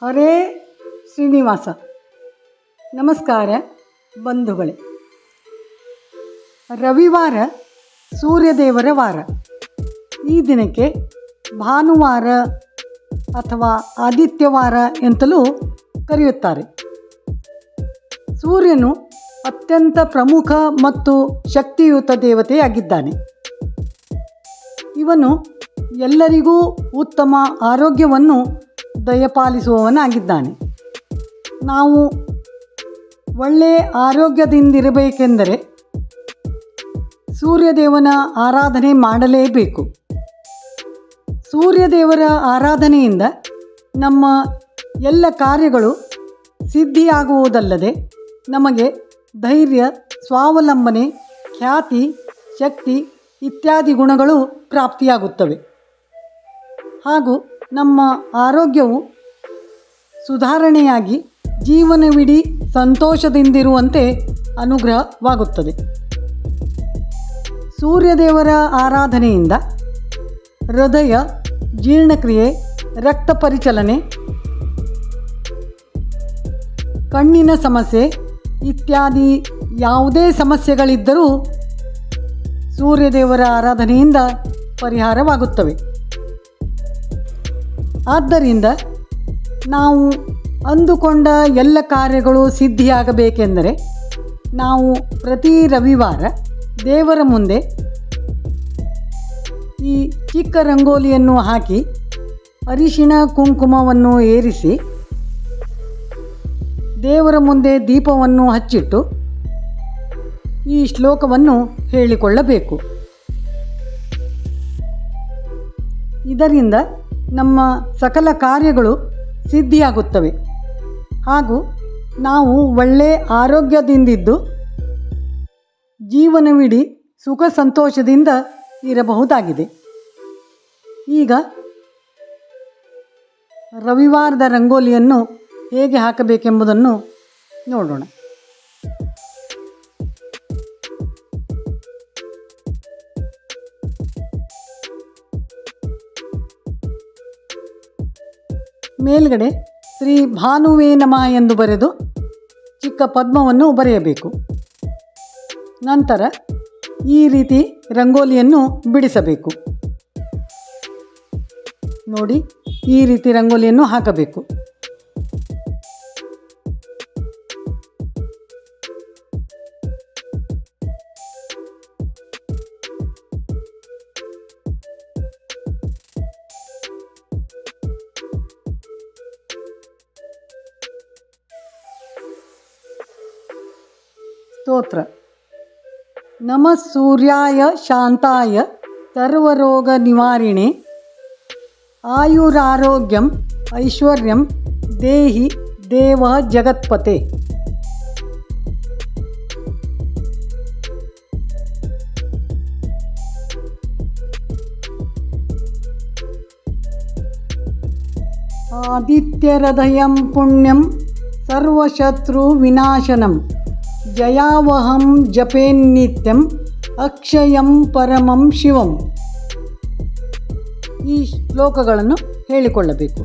ಹರೇ ಶ್ರೀನಿವಾಸ. ನಮಸ್ಕಾರ ಬಂಧುಗಳೇ. ರವಿವಾರ ಸೂರ್ಯದೇವರ ವಾರ. ಈ ದಿನಕ್ಕೆ ಭಾನುವಾರ ಅಥವಾ ಆದಿತ್ಯವಾರ ಎಂತಲೂ ಕರೆಯುತ್ತಾರೆ. ಸೂರ್ಯನು ಅತ್ಯಂತ ಪ್ರಮುಖ ಮತ್ತು ಶಕ್ತಿಯುತ ದೇವತೆಯಾಗಿದ್ದಾನೆ. ಇವನು ಎಲ್ಲರಿಗೂ ಉತ್ತಮ ಆರೋಗ್ಯವನ್ನು ದಯಪಾಲಿಸುವವನಾಗಿದ್ದಾನೆ. ನಾವು ಒಳ್ಳೆಯ ಆರೋಗ್ಯದಿಂದಿರಬೇಕೆಂದರೆ ಸೂರ್ಯದೇವನ ಆರಾಧನೆ ಮಾಡಲೇಬೇಕು. ಸೂರ್ಯದೇವರ ಆರಾಧನೆಯಿಂದ ನಮ್ಮ ಎಲ್ಲ ಕಾರ್ಯಗಳು ಸಿದ್ಧಿಯಾಗುವುದಲ್ಲದೆ ನಮಗೆ ಧೈರ್ಯ, ಸ್ವಾವಲಂಬನೆ, ಖ್ಯಾತಿ, ಶಕ್ತಿ ಇತ್ಯಾದಿ ಗುಣಗಳು ಪ್ರಾಪ್ತಿಯಾಗುತ್ತವೆ. ಹಾಗೂ ನಮ್ಮ ಆರೋಗ್ಯವು ಸುಧಾರಣೆಯಾಗಿ ಜೀವನವಿಡೀ ಸಂತೋಷದಿಂದಿರುವಂತೆ ಅನುಗ್ರಹವಾಗುತ್ತದೆ. ಸೂರ್ಯದೇವರ ಆರಾಧನೆಯಿಂದ ಹೃದಯ ಜೀರ್ಣಕ್ರಿಯೆ, ರಕ್ತ ಪರಿಚಲನೆ, ಕಣ್ಣಿನ ಸಮಸ್ಯೆ ಇತ್ಯಾದಿ ಯಾವುದೇ ಸಮಸ್ಯೆಗಳಿದ್ದರೂ ಸೂರ್ಯದೇವರ ಆರಾಧನೆಯಿಂದ ಪರಿಹಾರವಾಗುತ್ತವೆ. ಆದ್ದರಿಂದ ನಾವು ಅಂದುಕೊಂಡ ಎಲ್ಲ ಕಾರ್ಯಗಳು ಸಿದ್ಧಿಯಾಗಬೇಕೆಂದರೆ ನಾವು ಪ್ರತಿ ರವಿವಾರ ದೇವರ ಮುಂದೆ ಈ ಚಿಕ್ಕ ರಂಗೋಲಿಯನ್ನು ಹಾಕಿ ಅರಿಶಿಣ ಕುಂಕುಮವನ್ನು ಏರಿಸಿ ದೇವರ ಮುಂದೆ ದೀಪವನ್ನು ಹಚ್ಚಿಟ್ಟು ಈ ಶ್ಲೋಕವನ್ನು ಹೇಳಿಕೊಳ್ಳಬೇಕು. ಇದರಿಂದ ನಮ್ಮ ಸಕಲ ಕಾರ್ಯಗಳು ಸಿದ್ಧಿಯಾಗುತ್ತವೆ. ಹಾಗೂ ನಾವು ಒಳ್ಳೆಯ ಆರೋಗ್ಯದಿಂದಿದ್ದು ಜೀವನವಿಡೀ ಸುಖ ಸಂತೋಷದಿಂದ ಇರಬಹುದಾಗಿದೆ. ಈಗ ರವಿವಾರದ ರಂಗೋಲಿಯನ್ನು ಹೇಗೆ ಹಾಕಬೇಕೆಂಬುದನ್ನು ನೋಡೋಣ. ಮೇಲ್ಗಡೆ ಶ್ರೀ ಭಾನುವೇ ನಮ ಎಂದು ಬರೆದು ಚಿಕ್ಕ ಪದ್ಮವನ್ನು ಬರೆಯಬೇಕು. ನಂತರ ಈ ರೀತಿ ರಂಗೋಲಿಯನ್ನು ಬಿಡಿಸಬೇಕು. ನೋಡಿ, ಈ ರೀತಿ ರಂಗೋಲಿಯನ್ನು ಹಾಕಬೇಕು. ಸ್ತೋತ್ರ ನಮಃ ಸೂರ್ಯಾಯ ಶಾಂತಾಯ ಸರ್ವರೋಗ ನಿವಾರಿಣೆ ಆಯುರಾರೋಗ್ಯಂ ಐಶ್ವರ್ಯಂ ದೇಹಿ ದೇವ ಜಗತ್ಪತೆ ಆದಿತ್ಯರದಯಂ ಪುಣ್ಯಂ ಸರ್ವಶತ್ರು ವಿನಾಶನಂ ಜಯಾವಹಂ ಜಪೇನ್ನಿತ್ಯಂ ಅಕ್ಷಯಂ ಪರಮಂ ಶಿವಂ ಈ ಶ್ಲೋಕಗಳನ್ನು ಹೇಳಿಕೊಳ್ಳಬೇಕು.